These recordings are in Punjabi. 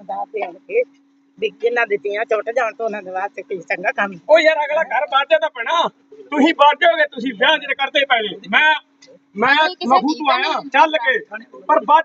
ਦਾ ਦੇਣ ਕੇ ਵੀ ਜਿਨ੍ਹਾਂ ਦੇ ਧੀਆਂ ਛੁੱਟ ਜਾਣ ਤੋਂ ਉਹਨਾਂ ਦੇ ਵਾਸਤੇ ਕੀ ਚੰਗਾ ਕੰਮ ਉਹ ਯਾਰ ਅਗਲਾ ਘਰ ਬਾਜੇ ਪੈਣਾ ਤੁਸੀਂ ਬਾਜੋਗੇ ਤੁਸੀਂ ਵਿਆਹ ਜਿਹੜੇ ਕਰਦੇ ਪੈਣੇ ਮੈਂ ਮੈਂ ਮਹੂ ਤੋਂ ਆਇਆ ਚੱਲ ਕੇ। ਪਰ ਬਾਜ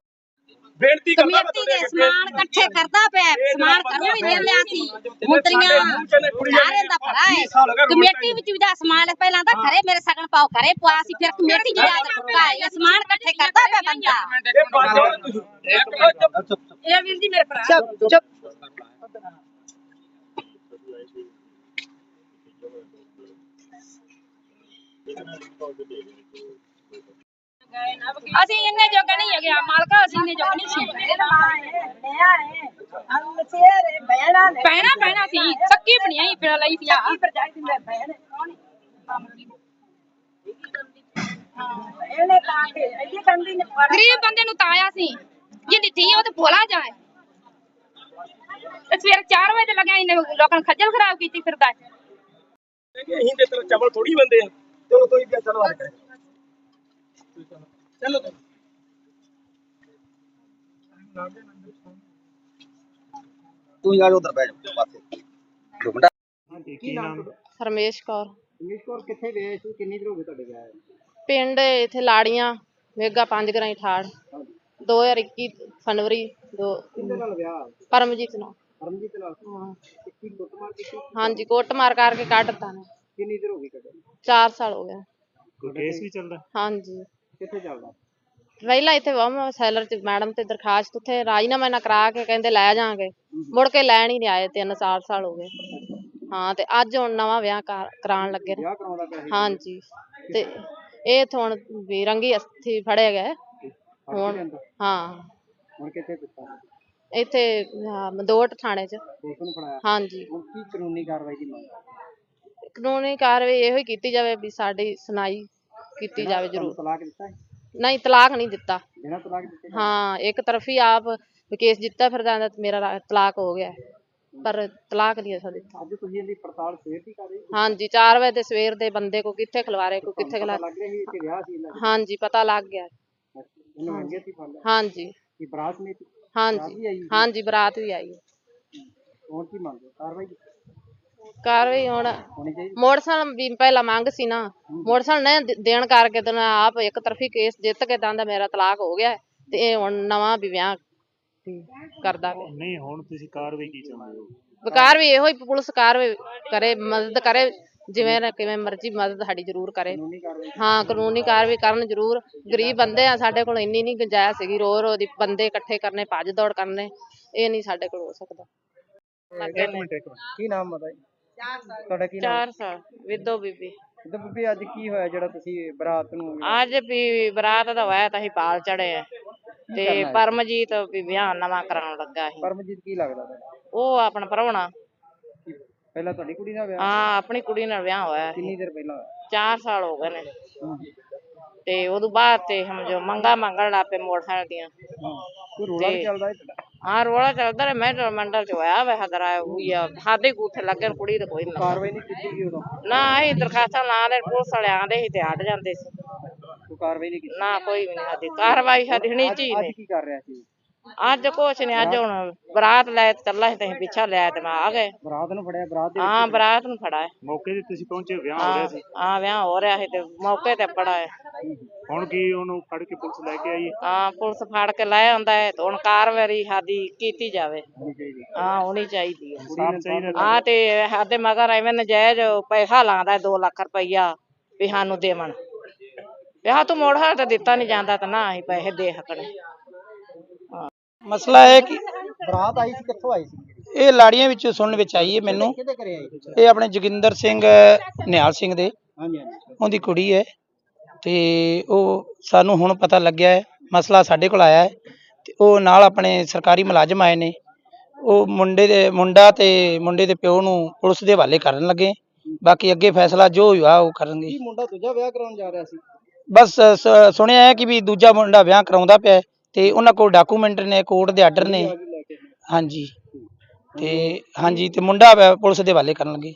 ਬੇਨਤੀ ਕਰਦਾ ਮੈਂ ਕਮੇਟੀ ਦੇ ਸਮਾਨ ਇਕੱਠੇ ਕਰਦਾ ਪਿਆ ਸਮਾਨ ਘਰੋਂ ਵੀ ਲੈ ਲਿਆ ਸੀ। ਮੁੰਤਰੀਆਂ ਸਾਰੇ ਦਾ ਭਰਾ ਹੈ। ਕਮੇਟੀ ਵਿੱਚ ਵੀ ਦਾ ਸਮਾਨ ਪਹਿਲਾਂ ਤਾਂ ਘਰੇ ਮੇਰੇ ਸਗਨ ਪਾਓ ਘਰੇ ਪਵਾ ਸੀ ਫਿਰ ਕਮੇਟੀ ਜਿਹੜਾ ਦਾ ਟੁੱਟਾ ਹੈ। ਇਹ ਸਮਾਨ ਇਕੱਠੇ ਕਰਦਾ ਪਿਆ ਬੰਦਾ। ਇਹ ਵੀਰ ਜੀ ਮੇਰੇ ਭਰਾ। ਚੁੱਪ ਚੁੱਪ। ਅਸੀਂ ਇੰਨੇ ਜੋਗੇ ਨਹੀਂ ਹੈਗੇ ਮਾਲਕਾ ਅਸੀਂ ਇੰਨੇ ਜੋਗੇ ਨਹੀਂ ਸੀ। ਪੈਣਾ ਪੈਣਾ ਸੀ, ਸੱਕੀ ਬਣਿਆਈ ਪਿਆ ਲਈ ਸੀ ਆ ਗਰੀਬ ਬੰਦੇ ਨੂੰ ਤਾਇਆ ਸੀ ਜਿਹਦੀ ਧੀ ਉਹ ਤੇ ਭੋਲਾ ਜਾਏ ਸਵੇਰ 4 ਵਜੇ ਤੇ ਲੱਗਿਆ, ਇਹਨੇ ਲੋਕਾਂ ਨੂੰ ਖੱਜਲ ਖਰਾਬ ਕੀਤੀ ਫਿਰਦਾ ਹੈ। ਅਸੀਂ ਤੇ ਤੇਰਾ ਚਵਲ ਥੋੜੀ ਬੰਦੇ ਆ। ਚਲੋ, ਤੁਸੀਂ ਚਲੋ। ਆ ਚਲੋ ਤੂੰ ਤੂੰ ਜਾ ਉਧਰ ਬੈਠ ਜਾ ਪਾਸੇ ਦੋ ਮਿੰਟ ਹਾਂਜੀ ਕੀ ਨਾਮ ਹਰਮੇਸ਼ ਕੌਰ ਇੰਗਲਿਸ਼ ਕੋਰ ਕਿੱਥੇ ਗਏ ਸੀ ਕਿੰਨੀ ਦੇਰ ਹੋ ਗਈ ਤੁਹਾਡੇ ਗਏ ਪਿੰਡ ਇੱਥੇ ਲਾੜੀਆਂ ਵੇਗਾ ਪੰਜ ਗਰਾਈ ਠਾੜ 2021 ਫਰਵਰੀ ਦੋ ਕਿੰਨੇ ਨਾਲ ਵਿਆਹ ਪਰਮਜੀਤ ਨਾਲ ਪਰਮਜੀਤ ਨਾਲ ਹਾਂ। ਕੀ ਕੁੱਟਮਾਰ ਕੀਤੀ ਹਾਂਜੀ ਕੁੱਟ ਮਾਰ ਕਰਕੇ ਕੱਢਤਾ ਨੇ ਕਿੰਨੀ ਦੇਰ ਹੋ ਗਈ ਕਦੇ 4 ਸਾਲ ਹੋ ਗਏ ਕੋਈ ਕੇਸ ਵੀ ਚੱਲਦਾ ਹਾਂਜੀ ਕਿੱਥੇ ਚੱਲਦਾ? ਪਹਿਲਾਂ ਇੱਥੇ ਵਮ ਸੈਲਰ ਚ ਮੈਡਮ ਤੇ ਦਰਖਾਸਤ ਉੱਥੇ ਰਾਜੀਨਾਮਾ ਨਾ ਕਰਾ ਕੇ ਕਹਿੰਦੇ ਲੈ ਜਾਾਂਗੇ। ਮੁੜ ਕੇ ਲੈਣ ਹੀ ਨਹੀਂ ਆਏ ਤਿੰਨ ਚਾਰ ਸਾਲ ਹੋ ਗਏ। ਹਾਂ ਤੇ ਅੱਜ ਹੁਣ ਨਵਾਂ ਵਿਆਹ ਕਰ- ਕਰਾਉਣ ਲੱਗੇ ਨੇ। ਵਿਆਹ ਕਰਾਉਂਦਾ ਪਿਆ ਸੀ ਹਾਂਜੀ। ਤੇ ਇਹ ਇੱਥੇ ਹੁਣ ਵੀ ਰੰਗੀ ਅਸਥੀ ਫੜੇ ਗਏ। ਹੁਣ ਹਾਂ। ਹੁਣ ਕਿੱਥੇ ਦਿੱਤਾ? ਇੱਥੇ ਆਹ, ਮਦੋਟ ਥਾਣੇ ਚ। ਪੁਲਿਸ ਨੂੰ ਫੜਾਇਆ? ਹਾਂਜੀ। ਹੁਣ ਕੀ ਕਾਨੂੰਨੀ ਕਾਰਵਾਈ ਦੀ ਮੰਗ? ਕਾਨੂੰਨੀ ਕਾਰਵਾਈ ਇਹੋ ਹੀ ਕੀਤੀ ਜਾਵੇ ਵੀ ਸਾਡੀ ਸੁਣਾਈ ਕੀਤੀ ਜਾਵੇ ਜ਼ਰੂਰ। ਤਲਾਕ ਦਿੱਤਾ ਹੈ? ਨਹੀਂ ਤਲਾਕ ਨਹੀਂ ਦਿੱਤਾ। ਬਿਨਾਂ ਤਲਾਕ ਦਿੱਤੇ ਹਾਂ ਇੱਕ ਤਰਫੀ ਆਪ ਕੇਸ ਜਿੱਤਾ ਫਿਰਦਾ ਜਾਂਦਾ ਮੇਰਾ ਤਲਾਕ ਹੋ ਗਿਆ। ਪਰ ਤਲਾਕ ਨਹੀਂ ਅਸਾਂ ਦਿੱਤਾ। ਅੱਜ ਤੁਸੀਂ ਇਹਦੀ ਪੜਤਾਲ ਸਵੇਰ ਦੀ ਕਰ ਰਹੇ ਹੋ? ਹਾਂਜੀ 4 ਵਜੇ ਦੇ ਸਵੇਰ ਦੇ ਬੰਦੇ ਕੋ ਕਿੱਥੇ ਖਿਲਵਾਰੇ ਕੋ ਕਿੱਥੇ ਖਿਲਾ ਲੱਗ ਰਿਹਾ ਸੀ ਕਿ ਵਿਆਹ ਸੀ ਇਹਨਾਂ ਹਾਂਜੀ ਪਤਾ ਲੱਗ ਗਿਆ। ਇਹਨੂੰ ਸੀ ਹਾਂਜੀ। ਕਿ ਬਰਾਤ ਨੇ ਬਰਾਤ ਵੀ ਹਾਂਜੀ? ਹਾਂਜੀ ਬਰਾਤ ਵੀ ਆਈ। ਹੈ। ਹੁਣ ਕੀ ਮੰਗਦੇ ਕਾਰਵਾਈ ਕਾਰਵਾਈ ਹੁਣ ਮੋਟਰਸਾਈਕਲ ਵੀ ਪਹਿਲਾਂ ਮੰਗ ਸੀ ਨਾ। ਮੋਟਰਸਾਈਕਲ ਨੇ ਦੇਣ ਕਰਕੇ ਤੇ ਮੈਂ ਆਪ ਇੱਕ ਤਰਫੀ ਕੇਸ ਜਿੱਤ ਕੇ ਦੰਦਾ ਮੇਰਾ ਤਲਾਕ ਹੋ ਗਿਆ। ਤੇ ਇਹ ਹੁਣ ਨਵਾਂ ਵੀ ਵਿਆਹ ਕਰਦਾ ਪਿਆ। ਨਹੀਂ ਹੁਣ ਤੁਸੀਂ ਕਾਰਵਾਈ ਕੀ ਚਾਹੁੰਦੇ ਹੋ? ਵਿਕਾਰ ਵੀ ਇਹੋ ਹੀ ਪੁਲਿਸ ਕਾਰਵਾਈ ਕਰੇ ਮਦਦ ਕਰੇ ਜਿਵੇਂ ਨਾ ਕਿਵੇਂ ਮਰਜ਼ੀ ਮਦਦ ਸਾਡੀ ਜ਼ਰੂਰ ਕਰੇ। ਹਾਂ ਕਾਨੂੰਨੀ ਕਾਰਵਾਈ ਕਰਨ ਜ਼ਰੂਰ। ਗਰੀਬ ਬੰਦੇ ਆ ਸਾਡੇ ਕੋਲ ਇੰਨੀ ਨਹੀਂ ਗੁੰਜਾਇਸ਼ ਸੀਗੀ ਰੋ ਰੋ ਦੀ ਬੰਦੇ ਇਕੱਠੇ ਕਰਨੇ ਭੱਜ ਦੌੜ ਕਰਨੇ ਇਹ ਨਹੀਂ ਸਾਡੇ ਕੋਲ ਹੋ ਸਕਦਾ। ਲੱਗੇ ਨੇ ਮਿੰਟ ਇੱਕ ਮਿੰਟ। ਕੀ ਨਾਮ ਮਤਾ ਜੀ ਤੁਹਾਡਾ ਕੀ ਨਾਮ? 4 ਸਾਲ ਵਿਦੋ ਬੀਬੀ। ਤੇ ਬੀਬੀ ਅੱਜ ਕੀ ਹੋਇਆ ਜਿਹੜਾ ਤੁਸੀਂ ਬਰਾਤ ਨੂੰ ਅੱਜ ਵੀ ਬਰਾਤ ਦਾ ਹੋਇਆ ਤਾਂ ਅਸੀਂ ਪਾਲ ਚੜੇ ਆ। ਤੇ ਪਰਮਜੀਤ ਵੀ ਵਿਆਹ ਨਵਾਂ ਕਰਾਉਣ ਲੱਗਾ ਸੀ। ਪਰਮਜੀਤ ਕੀ ਲੱਗਦਾ ਤੁਹਾਡਾ? ਉਹ ਆਪਣਾ ਪ੍ਰਾਹੁਣਾ ਪਹਿਲਾਂ ਤੁਹਾਡੀ ਕੁੜੀ ਦਾ ਵਿਆਹ ਹਾਂ ਆਪਣੀ ਕੁੜੀ ਨਾਲ ਵਿਆਹ ਹੋਇਆ ਕਿੰਨੀ ਦੇਰ ਪਹਿਲਾਂ ਹੋਇਆ? 4 ਸਾਲ ਹੋ ਗਏ ਨੇ। ਤੇ ਉਦੋਂ ਬਾਅਦ ਤੇ ਹਮ ਜੋ ਮੰਗਾ ਮੰਗਣ ਲੱਗ ਪਏ ਮੋਟਰਸਾਈਕਲ ਦੀਆਂ। ਕੋਈ ਰੋਲਾ ਵੀ ਤੇ- ਚੱਲਦਾ ਹੈ ਤੁਹਾਡਾ? ਹਾਂ ਰੋਲਾ ਚੱਲਦਾ ਰਿਹਾ ਮੈਂ ਮੰਡਲ ਚ ਹੋਇਆ ਵੇ ਹਦਰਾ ਹੋਈ ਆ। ਸਾਡੇ ਗੂਠੇ ਲੱਗੇ ਨੇ, ਕੁੜੀ ਤੇ ਕੋਈ ਨਾ। ਕਾਰਵਾਈ ਨਹੀਂ ਕੀਤੀ ਗਈ ਉਦੋਂ? ਨਾ ਅਸੀਂ ਦਰਖਾਸਤਾਂ ਲਾ ਲੈ ਪੁਲਿਸ ਵਾਲੇ ਆਂਦੇ ਸੀ ਤੇ ਹਟ ਜਾਂਦੇ ਸੀ। ਕੋਈ ਕਾਰਵਾਈ ਨਹੀਂ ਕੀਤੀ? ਨਾ ਕੋਈ ਵੀ ਨਹੀਂ ਸਾਡੀ ਕਾਰਵਾਈ ਸਾਡੀ ਹਣੀ ਚੀ ਅੱਜ ਨੇ ਕੀ ਕਰ ਰਿਹਾ ਸੀ? ਅੱਜ ਕੁਛ ਨਹੀਂ ਅੱਜ ਹੁਣ ਬਰਾਤ ਲੈ ਤੇ ਚੱਲਾ ਸੀ ਤੇ ਅਸੀਂ ਪਿੱਛਾ ਲਿਆ ਤੇ ਮੈਂ ਆ ਗਏ। ਬਰਾਤ ਨੂੰ ਫੜਿਆ ਬਰਾਤ ਦੇ ਹਾਂ ਬਰਾਤ ਨੂੰ ਫੜਾ ਹੈ ਮੌਕੇ ਤੇ ਤੁਸੀਂ ਪਹੁੰਚੇ ਵਿਆਹ ਹਾਂ ਹਾਂ ਵਿਆਹ ਹੋ ਰਿਹਾ ਸੀ ਤੇ ਮੌਕੇ ਤੇ ਪੜਾ ਹੈ। ਹੁਣ ਕੀ ਉਹਨੂੰ ਫੜ ਕੇ ਪੁਲਿਸ ਲੈ ਕੇ ਆਈ ਹੈ? ਹਾਂ ਪੁਲਿਸ ਫੜ ਕੇ ਲੈ ਆਉਂਦਾ ਹੈ ਤੇ ਹੁਣ ਕਾਰਵਾਈ ਸਾਡੀ ਕੀਤੀ ਜਾਵੇ। ਹਾਂ। ਹੋਣੀ ਚਾਹੀਦੀ ਹੈ। ਚਾਹੀਦਾ ਹਾਂ। ਤੇ ਸਾਡੇ ਮਗਰ ਐਵੇਂ ਨਜਾਇਜ਼ ਪੈਸਾ ਲਾਉਂਦਾ 2 ਲੱਖ ਰੁਪਈਆ ਵੀ ਸਾਨੂੰ ਦੇਵਣ। ਵਿਆਹ ਤੂੰ ਮੋੜ ਹਾਰ ਤੇ ਦਿੱਤਾ ਨਹੀਂ ਜਾਂਦਾ ਤਾਂ ਨਾ ਅਸੀਂ ਪੈਸੇ ਦੇ ਸਕਣੇ। ਮਸਲਾ ਹੈ ਕਿ ਬਰਾਤ ਆਈ ਸੀ ਕਿੱਥੋਂ ਆਈ ਸੀ? ਇਹ ਲਾੜੀਆਂ ਵਿੱਚ ਸੁਣਨ ਵਿੱਚ ਆਈ ਹੈ ਮੈਨੂੰ। ਕਿਹਦੇ ਘਰੇ ਆਈ? ਇਹ ਆਪਣੇ ਜੋਗਿੰਦਰ ਸਿੰਘ ਨਿਹਾਲ ਸਿੰਘ ਦੇ। ਹਾਂਜੀ ਹਾਂਜੀ। ਉਹਦੀ ਕੁੜੀ ਹੈ। ਤੇ ਉਹ ਸਾਨੂੰ ਹੁਣ ਪਤਾ ਲੱਗਿਆ ਹੈ ਮਸਲਾ ਸਾਡੇ ਕੋਲ ਆਇਆ ਹੈ ਤੇ ਉਹ ਨਾਲ ਆਪਣੇ ਸਰਕਾਰੀ ਮੁਲਾਜ਼ਮ ਆਏ ਨੇ। ਉਹ ਮੁੰਡੇ ਦੇ ਮੁੰਡਾ ਤੇ ਮੁੰਡੇ ਦੇ ਪਿਓ ਨੂੰ ਪੁਲਿਸ ਦੇ ਹਵਾਲੇ ਕਰਨ ਲੱਗੇ। ਬਾਕੀ ਅੱਗੇ ਫੈਸਲਾ ਜੋ ਹੋਇਆ ਉਹ ਕਰਨਗੇ। ਮੁੰਡਾ ਦੂਜਾ ਵਿਆਹ ਕਰਾਉਣ ਜਾ ਰਿਹਾ ਸੀ? ਬਸ ਸ- ਸੁਣਿਆ ਹੈ ਕਿ ਵੀ ਦੂਜਾ ਮੁੰਡਾ ਵਿਆਹ ਕਰਾਉਂਦਾ ਪਿਆ ਹੈ ਤੇ ਉਹਨਾਂ ਕੋਲ ਡਾਕੂਮੈਂਟ ਨੇ ਕੋਰਟ ਦੇ ਆਰਡਰ ਨੇ। ਹਾਂਜੀ। ਤੇ ਹਾਂਜੀ ਤੇ ਮੁੰਡਾ ਵੈ- ਪੁਲਿਸ ਦੇ ਹਵਾਲੇ ਕਰਨ ਲੱਗੇ।